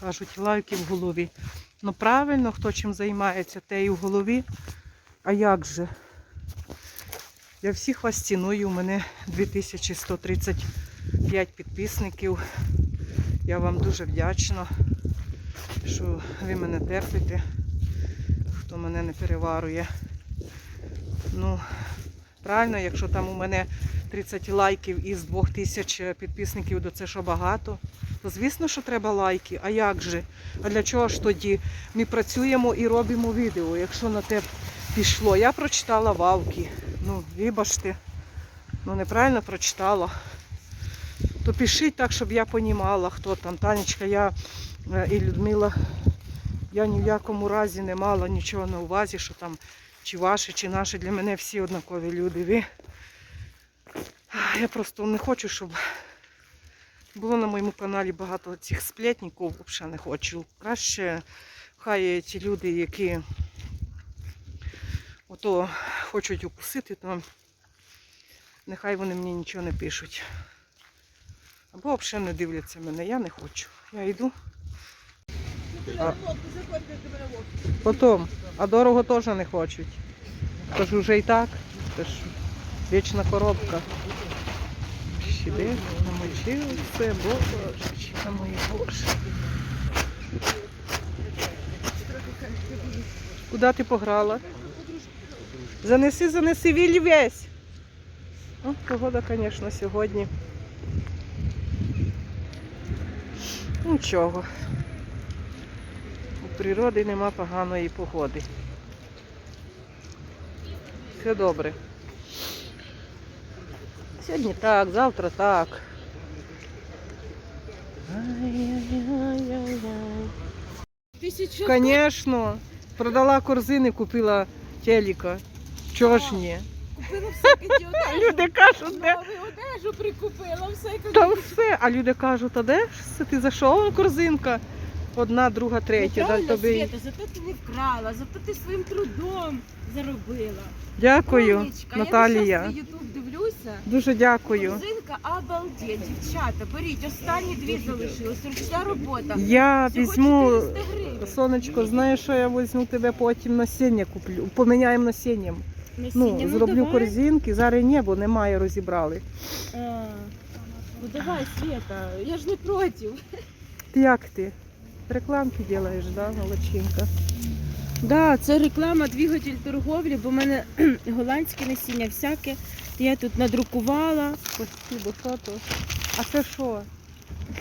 кажуть, лайки в голові. Ну правильно, хто чим займається, те і в голові. А як же? Я всіх вас ціную. У мене 2135 підписників. Я вам дуже вдячна, що ви мене терпите, хто мене не переварує. Ну, правильно, якщо там у мене 30 лайків із 2000 підписників, то це що багато. То звісно, що треба лайки. А як же? А для чого ж тоді? Ми працюємо і робимо відео, якщо на те пішло. Я прочитала вавки. Ну, вибачте, ну неправильно прочитала. То пишіть так, щоб я понімала, хто там. Танечка, я е, і Людмила. Я ні в якому разі не мала нічого на увазі, що там чи ваші, чи наші. Для мене всі однакові люди. Ви. Я просто не хочу, щоб було на моєму каналі багато цих сплетників, взагалі не хочу. Краще хай ті люди, які ото хочуть укусити, то нехай вони мені нічого не пишуть. Або взагалі не дивляться мене, я не хочу. Я йду. А, потім, а дорого теж не хочуть. Тож вже і так, це ж вічна коробка. Щебе, намочив все, божечка мої боже. Куди ти пограла? Занеси, занеси віль весь. О, погода, звісно, сьогодні. Нічого. У природи нема поганої погоди. Все добре. Сьогодні так, завтра так. Конечно. Продала корзини, купила телека. Чого ж ні? купила всяке одежу. Люди кажуть, де? Одежу прикупила, все Та все. А люди кажуть, а де ж ти зайшов корзинка? Одна, друга, третя. Дай Правильно, тобі. Света, зато ти не вкрала, зато ти своїм трудом заробила. Дякую, Умнічка. Наталія. Я ютуб дивлюся. Дуже дякую. Корзинка обалдеть, дівчата, беріть, останні дві залишились, ручна робота. Я Всього візьму, 400 гривень. сонечко, знаєш, що я візьму тебе потім насіння куплю. Поміняємо насінням. Насіння, Ну, зроблю давай. корзинки, зараз ні, бо немає, розібрали. А, Ну давай, Света, я ж не проти. Як ти? Рекламки робиш, да, молодчинка? Да, це реклама двигатель торговлі, бо в мене голландське насіння всяке. Я тут надрукувала. Спасибо, що то? А це що?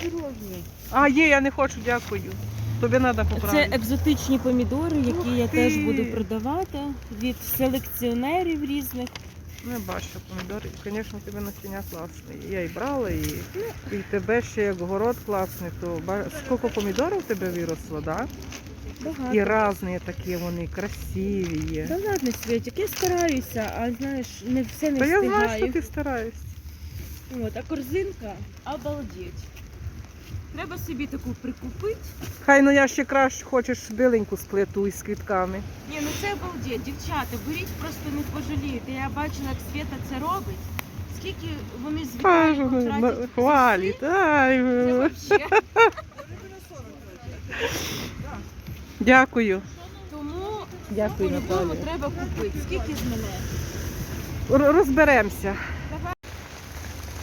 Пирожні. А, є, я не хочу, дякую. Тобі треба поправити. Це екзотичні помідори, які Ух я теж буду продавати від селекціонерів різних. Не бачу помідори. Звісно, тебе насіння класне. Я і брала, і, і тебе ще як город класний, то скільки помідорів у тебе виросло, да? Багато. І різні такі вони, красиві є. Та ладно, Світик, я стараюся, а знаєш, не все не Та я знаю, що ти стараєшся. От, а корзинка обалдеть. Треба собі таку прикупити. Хай ну я ще краще хочеш біленьку сплету із квітками. Ні, ну це обалдеть. Дівчата, беріть, просто не пожалієте. Я бачила, як Света це робить. Скільки вони з Віталіком ну, тратять хвалить. Ай, Це вообще. Дякую. Тому Дякую, по-любому Наталя. треба купити. Скільки з мене? Р- Розберемося. Давай.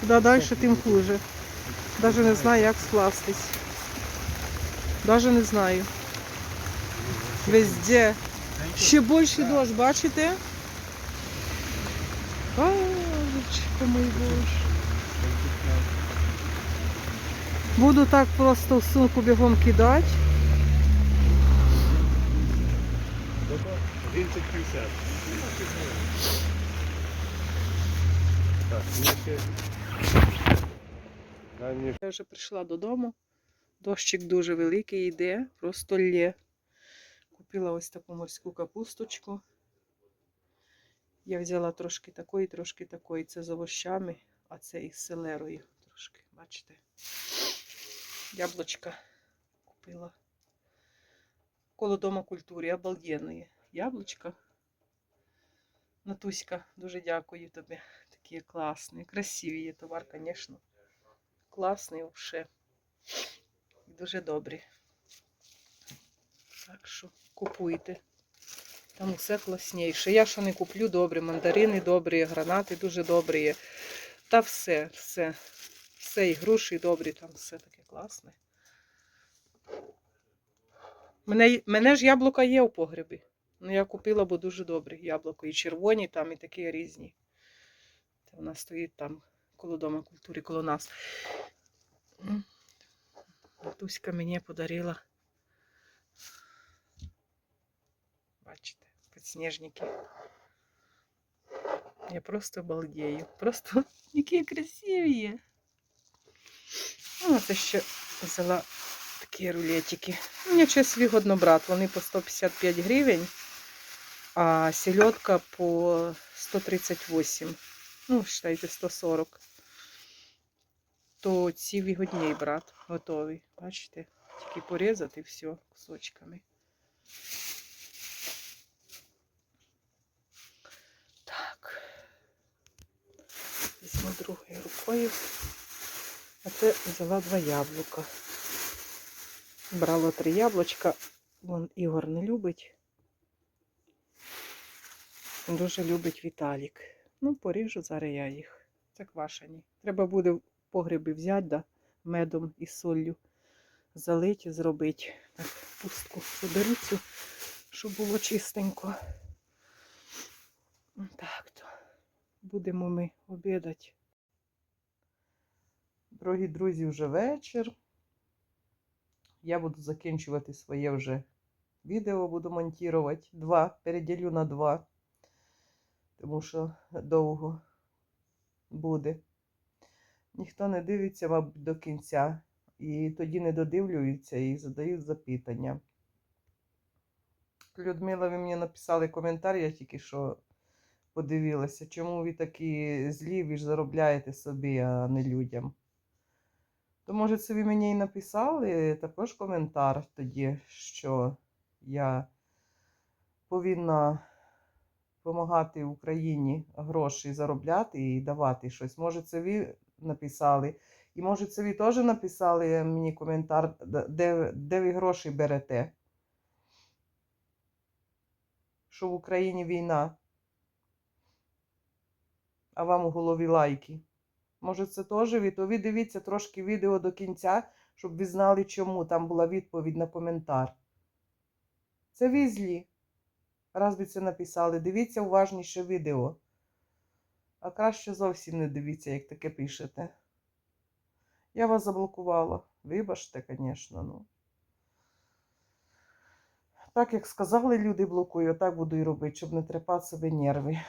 Куди далі, тим хуже. Навіть не знаю, як скластись. Навіть не знаю. Везде. Ще більше дощ, бачите? Божечко мій боже. Буду так просто в сумку бігом кидати. 30-50. Так, ну ще. Дай мені Я вже прийшла додому. Дощик дуже великий йде, просто лє. Купила ось таку морську капусточку. Я взяла трошки такої, трошки такої. Це з овощами, а це із селерою трошки, бачите. Яблочка купила. Коло дома культури, обалденної. Яблучка. Натуська, дуже дякую тобі. Такі класні, красиві є товар, звісно. Класний взагалі. Дуже добрі. Так що купуйте. Там усе класніше. Я що не куплю добре, мандарини добрі, гранати дуже добрі. Та все, все. Все, і груші добрі, там все таке класне. Мене, мене ж яблука є у погребі. Ну, я купила, бо дуже добрі яблуко. І червоні там, і такі різні. Вона стоїть там коло Дома культури, коло нас. Матуська мені подарила. Бачите, підсніжники. Я просто балдею. Просто які красиві. Ну, це ще взяла такі рулетики. Мені щось вигодно брати. Вони по 155 гривень, а сельодка по 138. Ну, вважайте, 140. То ці вигодній брат готові. Бачите? Тільки порізати все кусочками. Так. Візьму другою рукою. А це взяла два яблука. Брала три яблучка. Вон Ігор не любить. Дуже любить Віталік. Ну, поріжу зараз я їх. Це квашені. Треба буде в погребі взяти, да, медом і солью залить і зробити. Так, пустку заберу цю, щоб було чистенько. Так то. Будемо ми обідати. Дорогі друзі, вже вечір. Я буду закінчувати своє вже відео, буду монтувати. Два, переділю на два, тому що довго буде. Ніхто не дивиться, мабуть, до кінця. І тоді не додивлюються і задають запитання. Людмила, ви мені написали коментар, я тільки що подивилася, чому ви такі злі, ви ж заробляєте собі, а не людям. То, може, це ви мені і написали також коментар тоді, що я повинна допомагати Україні гроші заробляти і давати щось. Може, це ви написали. І може, це ви теж написали мені коментар, де, де ви гроші берете? Що в Україні війна, а вам у голові лайки. Може, це теж ви, то ви дивіться трошки відео до кінця, щоб ви знали, чому там була відповідь на коментар. Це ви злі. Раз ви це написали, дивіться уважніше відео. А краще зовсім не дивіться, як таке пишете. Я вас заблокувала. Вибачте, звісно, ну. Так, як сказали, люди блокую, так буду і робити, щоб не трепати себе нерви.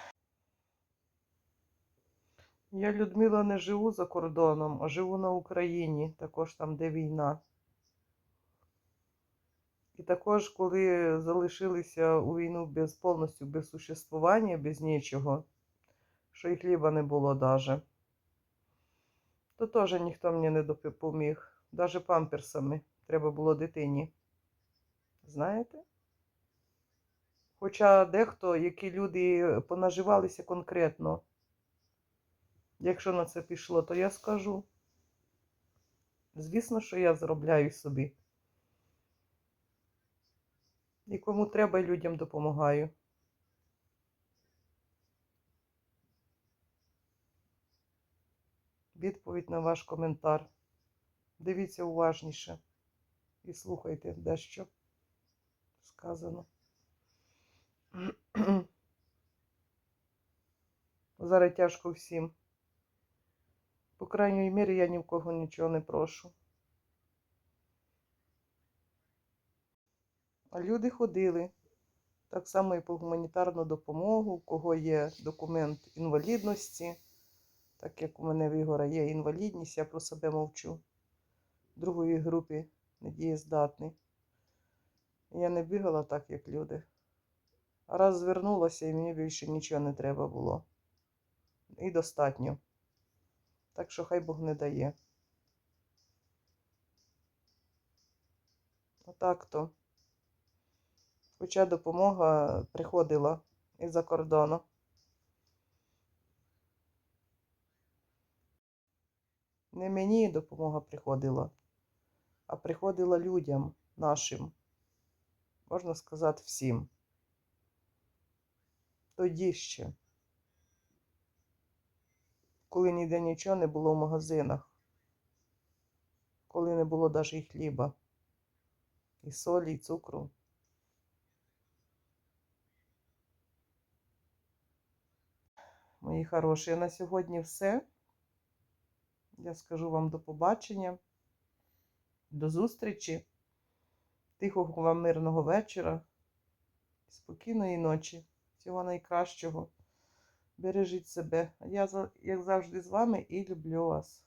Я, Людмила, не живу за кордоном, а живу на Україні, також там, де війна. І також, коли залишилися у війну без повністю без существування, без нічого, що і хліба не було даже, то теж ніхто мені не допоміг. Даже памперсами треба було дитині. Знаєте? Хоча дехто, які люди понаживалися конкретно, якщо на це пішло, то я скажу. Звісно, що я заробляю собі. І кому треба, людям допомагаю. Відповідь на ваш коментар. Дивіться уважніше і слухайте дещо сказано. Зараз тяжко всім. По крайній мірі, я ні в кого нічого не прошу. А люди ходили. Так само і по гуманітарну допомогу, у кого є документ інвалідності, так як у мене в Ігора є інвалідність, я про себе мовчу. Другої групи недієздатний. Я не бігала так, як люди. Раз звернулася і мені більше нічого не треба було. І достатньо. Так що хай Бог не дає. Отак то. Хоча допомога приходила із-за кордону. Не мені допомога приходила, а приходила людям нашим. можна сказати, всім. Тоді ще, коли ніде нічого не було в магазинах, коли не було навіть і хліба, і солі, і цукру. Мої хороші, на сьогодні все. Я скажу вам до побачення, до зустрічі. Тихого вам мирного вечора, спокійної ночі, всього найкращого. Бережіть себе. Я, як завжди, з вами і люблю вас.